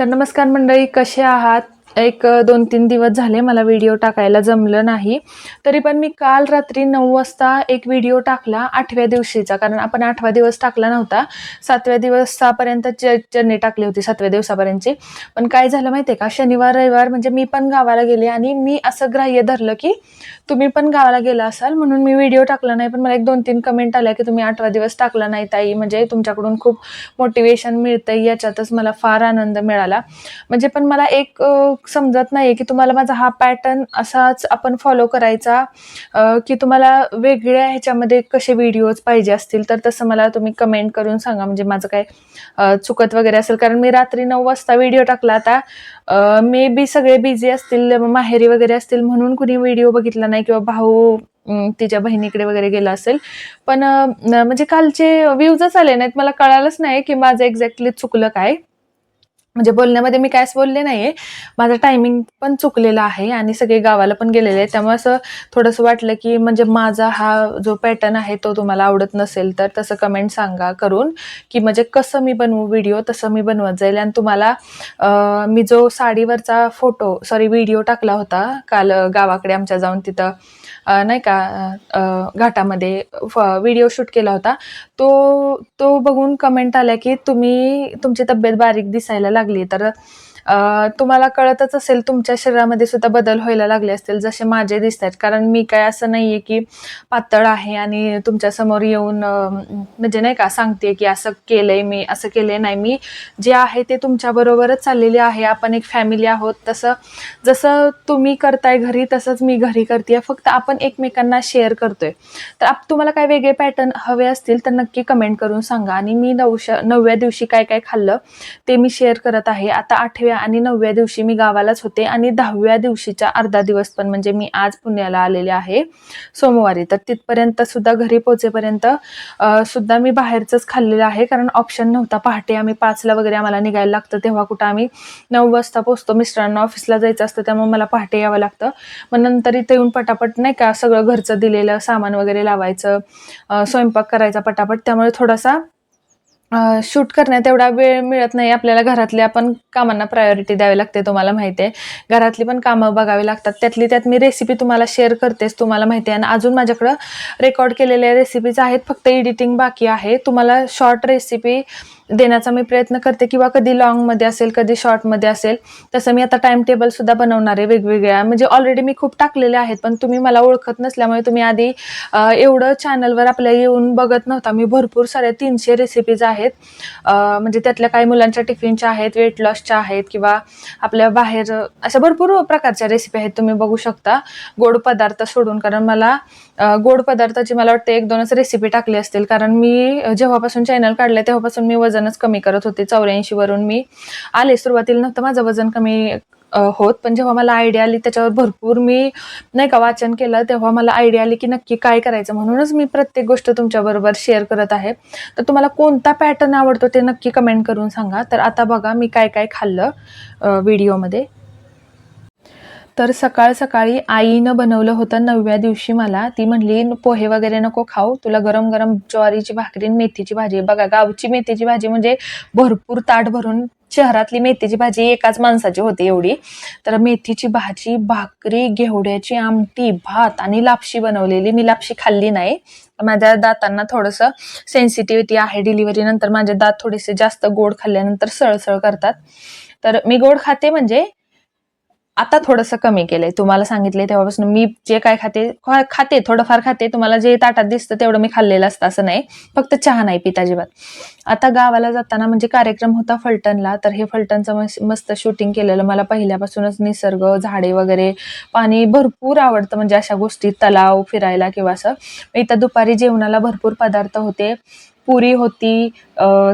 तर नमस्कार मंडळी कसे आहात? एक दोन तीन दिवस झाले मला व्हिडिओ टाकायला जमलं नाही. तरी पण मी काल रात्री नऊ वाजता एक व्हिडिओ टाकला आठव्या दिवशीचा. कारण आपण आठवा दिवस टाकला नव्हता. सातव्या दिवसापर्यंत जर्नी टाकली होती सातव्या दिवसापर्यंतची. पण काय झालं माहिती आहे का? शनिवार रविवार म्हणजे मी पण गावाला गेले आणि मी असं ग्राह्य धरलं की तुम्ही पण गावाला गेला असाल म्हणून मी व्हिडिओ टाकला नाही. पण मला एक दोन तीन कमेंट आल्या की तुम्ही आठवा दिवस टाकला नाही ताई. म्हणजे तुमच्याकडून खूप मोटिवेशन मिळतं याच्यातच मला फार आनंद मिळाला. म्हणजे पण मला एक समजत नाही की तुम्हाला माझा हा पॅटर्न असाच आपण फॉलो करायचा की तुम्हाला वेगळ्या ह्याच्यामध्ये कसे व्हिडिओज पाहिजे असतील. तर तसं मला तुम्ही कमेंट करून सांगा. म्हणजे माझं काय चुकत वगैरे असेल. कारण मी रात्री नऊ वाजता व्हिडिओ टाकला आता मे बी सगळे बिझी असतील माहेरी वगैरे असतील म्हणून कुणी व्हिडिओ बघितला नाही किंवा भाऊ तिच्या बहिणीकडे वगैरे गेला असेल. पण म्हणजे कालचे व्ह्यूजच आले नाहीत. मला कळालंच नाही की माझं एक्झॅक्टली चुकलं काय. म्हणजे बोलण्यामध्ये मी कायच बोलले नाहीये. माझं टायमिंग पण चुकलेलं आहे आणि सगळे गावाला पण गेलेले आहेत. त्यामुळे असं थोडंसं वाटलं की म्हणजे माझा हा जो पॅटर्न आहे तो तुम्हाला आवडत नसेल तर तसं कमेंट सांगा करून की म्हणजे कसं मी बनवू व्हिडिओ तसं मी बनवत जाईल. आणि तुम्हाला मी जो साडीवरचा फोटो सॉरी व्हिडिओ टाकला होता काल गावाकडे आमच्या जाऊन तिथं नाही का घाटामध्ये व्हिडिओ शूट केला होता. तो तो बघून कमेंट आल्या की तुम्ही तुमची तब्येत बारीक दिसायला लागली. तर तुम्हाला कळतच असेल तुमच्या शरीरामध्ये सुद्धा बदल व्हायला लागले असतील जसे माझे दिसत आहेत कारण मी काय असं नाहीये की पातळ आहे आणि तुमच्यासमोर येऊन म्हणजे नाही का सांगते की असं केलंय मी असं केलंय नाही. मी जे आहे ते तुमच्या बरोबरच चाललेले आहे. आपण एक फॅमिली आहोत. तसं जसं तुम्ही करताय घरी तसंच मी घरी करते फक्त आपण एकमेकांना शेअर करतोय. तर आप तुम्हाला काय वेगळे पॅटर्न हवे असतील तर नक्की कमेंट करून सांगा. आणि मी नवश नवव्या दिवशी काय काय खाल्लं ते मी शेअर करत आहे. आता आठव्या आणि नवव्या दिवशी मी गावालाच होते आणि दहाव्या दिवशीचा अर्धा दिवस पण म्हणजे मी आज पुण्याला आलेले आहे सोमवारी. तर तिथपर्यंत सुद्धा घरी पोहोचेपर्यंत सुद्धा मी बाहेरचंच खाल्लेलं आहे कारण ऑप्शन नव्हता. पहाटे आम्ही पाचला वगैरे आम्हाला निघायला लागतं तेव्हा कुठं आम्ही नऊ वाजता पोहोचतो. मिस्टरांना ऑफिसला जायचं असतं त्यामुळे मला पहाटे यावं लागतं. मग नंतर इथं येऊन पटापट नाही का सगळं घरचं दिलेलं सामान वगैरे लावायचं स्वयंपाक करायचा पटापट. त्यामुळे थोडासा शूट करण्यात एवढा वेळ मिळत नाही. आपल्याला घरातल्या पण कामांना प्रायोरिटी द्यावी लागते तुम्हाला माहिती आहे. घरातली पण कामं बघावी लागतात. त्यातली त्यात मी रेसिपी तुम्हाला शेअर करतेच तुम्हाला माहिती आहे. आणि अजून माझ्याकडं रेकॉर्ड केलेल्या रेसिपीज आहेत. फक्त एडिटिंग बाकी आहे. तुम्हाला शॉर्ट रेसिपी देण्याचा मी प्रयत्न करते किंवा कधी लॉंगमध्ये असेल कधी शॉर्टमध्ये असेल तसं मी आता टाइम टेबल सुद्धा बनवणार आहे वेगवेगळ्या. म्हणजे ऑलरेडी मी खूप टाकलेले आहेत पण तुम्ही मला ओळखत नसल्यामुळे तुम्ही आधी एवढं चॅनलवर आपल्या येऊन बघत नव्हता. मी भरपूर साऱ्या तीनशे रेसिपीज आहेत. म्हणजे त्यातल्या काही मुलांच्या टिफिनच्या आहेत वेट लॉसच्या आहेत किंवा आपल्या बाहेर अशा भरपूर प्रकारच्या रेसिपी आहेत तुम्ही बघू शकता. गोड पदार्थ सोडून कारण मला गोड पदार्थाची मला वाटते एक दोनच रेसिपी टाकली असतील. कारण मी जेव्हापासून चॅनल काढले तेव्हापासून मी वजन वजनच कमी करत होते. चौऱ्याऐंशी वरून मी आले. सुरुवातीला नव्हतं माझं वजन कमी होत पण जेव्हा मला आयडिया आली त्याच्यावर भरपूर मी नाही का वाचन केलं तेव्हा मला आयडिया आली की नक्की काय करायचं म्हणूनच मी प्रत्येक गोष्ट तुमच्याबरोबर शेअर करत आहे. तर तुम्हाला कोणता पॅटर्न आवडतो ते नक्की कमेंट करून सांगा. तर आता बघा मी काय काय खाल्लं व्हिडिओमध्ये तर सकाळ सकाळी आईनं बनवलं होतं नवव्या दिवशी मला. ती म्हणली पोहे वगैरे नको खाऊ. तुला गरम गरम ज्वारीची भाकरी आणि मेथीची भाजी बघा गावची मेथीची भाजी म्हणजे भरपूर ताट भरून शहरातली मेथीची भाजी एकाच माणसाची होती एवढी. तर मेथीची भाजी भाकरी घेवड्याची आमटी भात आणि लापशी बनवलेली. मी लापशी खाल्ली नाही. माझ्या दातांना थोडंसं सेन्सिटिव्हिटी आहे डिलिव्हरी नंतर. माझे दात थोडेसे जास्त गोड खाल्ल्यानंतर सळसळ करतात. तर मी गोड खाते म्हणजे आता थोडंसं कमी केलंय. तुम्हाला सांगितले तेव्हापासून मी जे काय खाते खाते थोडंफार खाते तुम्हाला जे ताटात दिसतं तेवढं मी खाल्लेलं असतं असं नाही. फक्त चहा नाही पित अजिबात. आता गावाला जाताना म्हणजे कार्यक्रम होता फलटणला तर हे फलटणचं मस्त शूटिंग केलेलं. मला पहिल्यापासूनच निसर्ग झाडे वगैरे पाणी भरपूर आवडतं. म्हणजे अशा गोष्टी तलाव फिरायला किंवा असं. इथं दुपारी जेवणाला भरपूर पदार्थ होते. पुरी होती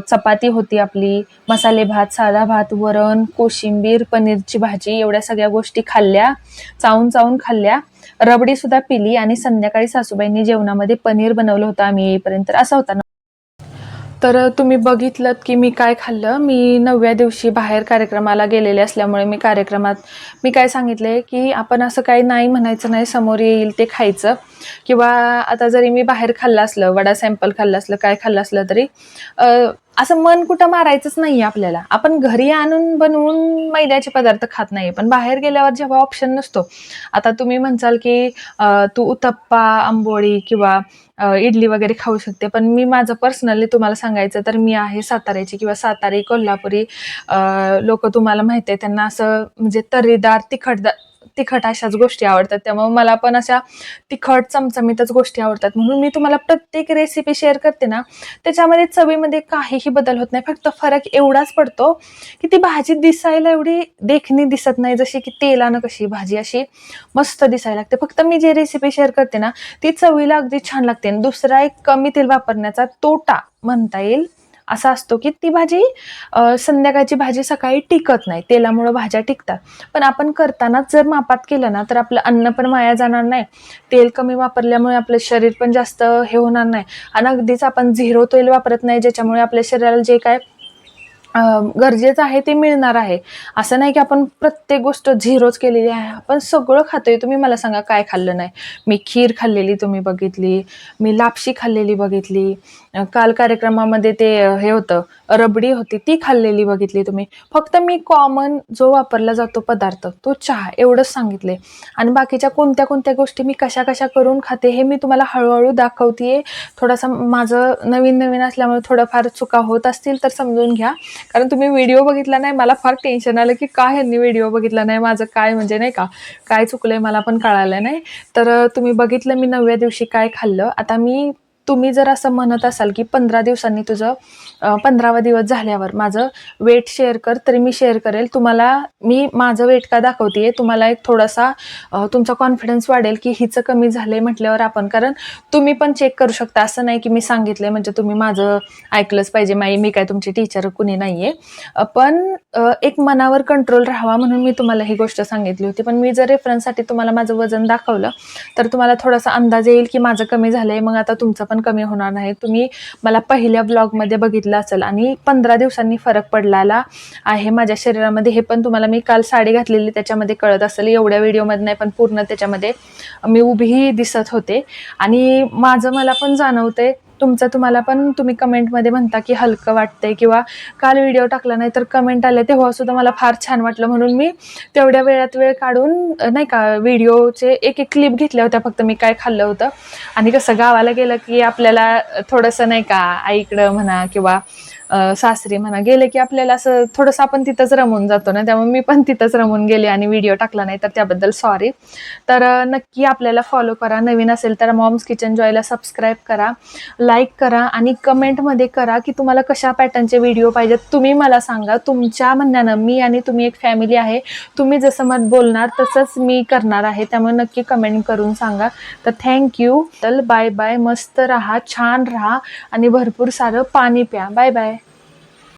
चपाती होती आपली मसाले भात साधा भात वरण कोशिंबीर पनीरची भाजी एवढ्या सगळ्या गोष्टी खाल्ल्या चावून चावून खाल्ल्या. रबडी सुद्धा पिली आणि संध्याकाळी सासूबाईंनी जेवणामध्ये पनीर बनवलं होतं आम्ही येईपर्यंत. असं होता तर तुम्ही बघितलं की मी काय खाल्लं? मी नवव्या दिवशी बाहेर कार्यक्रमाला गेलेले असल्यामुळे मी कार्यक्रमात मी काय सांगितले की आपण असं काही नाही म्हणायचं नाही समोर येईल ते खायचं. किंवा आता जरी मी बाहेर खाल्लं असलं वडा सॅम्पल खाल्लं असलं काय खाल्लं असलं तरी असं मन कुठं मारायचंच नाही आपल्याला. आपण घरी आणून बनवून मैद्याचे पदार्थ खात नाही पण बाहेर गेल्यावर जेव्हा ऑप्शन नसतो. आता तुम्ही म्हणसाल की तू उत्तप्पा आंबोळी किंवा इडली वगैरे खाऊ शकते. पण मी माझं पर्सनली तुम्हाला सांगायचं तर मी आहे साताऱ्याची किंवा सातारी कोल्हापुरी लोक तुम्हाला माहिती आहे त्यांना असं म्हणजे तर्रीदार तिखटदार तिखट अशाच गोष्टी आवडतात. त्यामुळे मला पण अशा तिखट चमचमीतच गोष्टी आवडतात. म्हणून मी तुम्हाला प्रत्येक रेसिपी शेअर करते ना त्याच्यामध्ये चवीमध्ये काहीही बदल होत नाही. फक्त फरक एवढाच पडतो की ती भाजी दिसायला एवढी देखणी दिसत नाही जशी की तेलानं कशी भाजी अशी मस्त दिसायला लागते. फक्त मी जे रेसिपी शेअर करते ना ती चवीला अगदी छान लागते. आणि दुसरा एक कमी तेल वापरण्याचा तोटा म्हणता येईल. असा असतो की ती भाजी संध्याकाळची भाजी सकाळी टिकत नाही. तेलामुळं भाज्या टिकतात. पण आपण करतानाच जर मापात केलं ना तर आपलं अन्न पण वाया जाणार नाही. तेल कमी वापरल्यामुळे आपलं शरीर पण जास्त हे होणार नाही. आणि अगदीच आपण झिरो तेल वापरत नाही ज्याच्यामुळे आपल्या शरीराला जे काय गरजेचं आहे ते मिळणार आहे. असं नाही की आपण प्रत्येक गोष्ट झिरोच केलेली आहे. आपण सगळं खातोय. तुम्ही मला सांगा काय खाल्लं नाही. मी खीर खाल्लेली तुम्ही बघितली. मी लापशी खाल्लेली बघितली. काल कार्यक्रमामध्ये ते हे होतं रबडी होती ती खाल्लेली बघितली तुम्ही. फक्त मी कॉमन जो वापरला जातो पदार्थ तो चहा एवढंच सांगितले आणि बाकीच्या कोणत्या कोणत्या गोष्टी मी कशा कशा करून खाते हे मी तुम्हाला हळूहळू दाखवते थोडासा माझं नवीन नवीन असल्यामुळे थोडंफार चुका होत असतील तर समजून घ्या. कारण तुम्ही व्हिडिओ बघितला नाही मला फार टेन्शन आलं की का ह्यांनी व्हिडिओ बघितला नाही माझं काय म्हणजे नाही का काय चुकलंय मला पण कळालं नाही. तर तुम्ही बघितलं मी नवव्या दिवशी काय खाल्लं. आता मी तुम्ही जर असं म्हणत असाल की पंधरा दिवसांनी तुझं पंधरावा दिवस झाल्यावर माझं वेट शेअर कर तरी मी शेअर करेल. तुम्हाला मी माझं वेट का दाखवते तुम्हाला एक थोडासा तुमचा कॉन्फिडन्स वाढेल की हिचं कमी झालंय म्हटल्यावर आपण कारण तुम्ही पण चेक करू शकता. असं नाही की मी सांगितलंय म्हणजे तुम्ही माझं ऐकलंच पाहिजे माई मी काय तुमची टीचर कुणी नाहीये. आहे पण एक मनावर कंट्रोल राहावा म्हणून मी तुम्हाला ही गोष्ट सांगितली होती. पण मी जर रेफरन्ससाठी तुम्हाला माझं वजन दाखवलं तर तुम्हाला थोडासा अंदाज येईल की माझं कमी झालंय मग आता तुमचं पण कमी होणार नाही. तुम्ही मला पहिल्या ब्लॉगमध्ये बघितलं असेल आणि पंधरा दिवसांनी फरक पडलेला आहे माझ्या शरीरामध्ये. हे पण तुम्हाला मी काल साडी घातलेली त्याच्यामध्ये कळत असेल. एवढ्या व्हिडिओमध्ये नाही पण पूर्ण त्याच्यामध्ये मी उभीही दिसत होते. आणि माझं मला पण जाणवतंय तुमचं तुम्हाला पण तुम्ही कमेंटमध्ये म्हणता की हलकं वाटतंय किंवा काल व्हिडिओ टाकला नाही तर कमेंट आले तेव्हा सुद्धा मला फार छान वाटलं. म्हणून मी तेवढ्या वेळात वेळ काढून नाही का व्हिडिओचे एक एक क्लिप घेतल्या होत्या फक्त मी काय खाल्लं होतं. आणि कसं गावाला गेलं की आपल्याला थोडंसं नाही का आईकडं म्हणा किंवा सासरी म्हणा गेले की आपल्याला असं थोडंसं आपण तिथंच रमून जातो ना त्यामुळे मी पण तिथंच रमून गेले आणि व्हिडिओ टाकला नाही तर त्याबद्दल सॉरी तर नक्की आपल्याला फॉलो करा नवीन असेल तर मॉम्स किचन जॉयला सबस्क्राईब करा लाईक करा आणि कमेंटमध्ये करा की तुम्हाला कशा पॅटर्नचे व्हिडिओ पाहिजेत. तुम्ही मला सांगा तुमच्या म्हणण्यानं मी आणि तुम्ही एक फॅमिली आहे तुम्ही जसं मत बोलणार तसंच मी करणार आहे त्यामुळे नक्की कमेंट करून सांगा. तर थँक्यू तर बाय बाय मस्त राहा छान राहा आणि भरपूर सारं पाणी प्या. Bye bye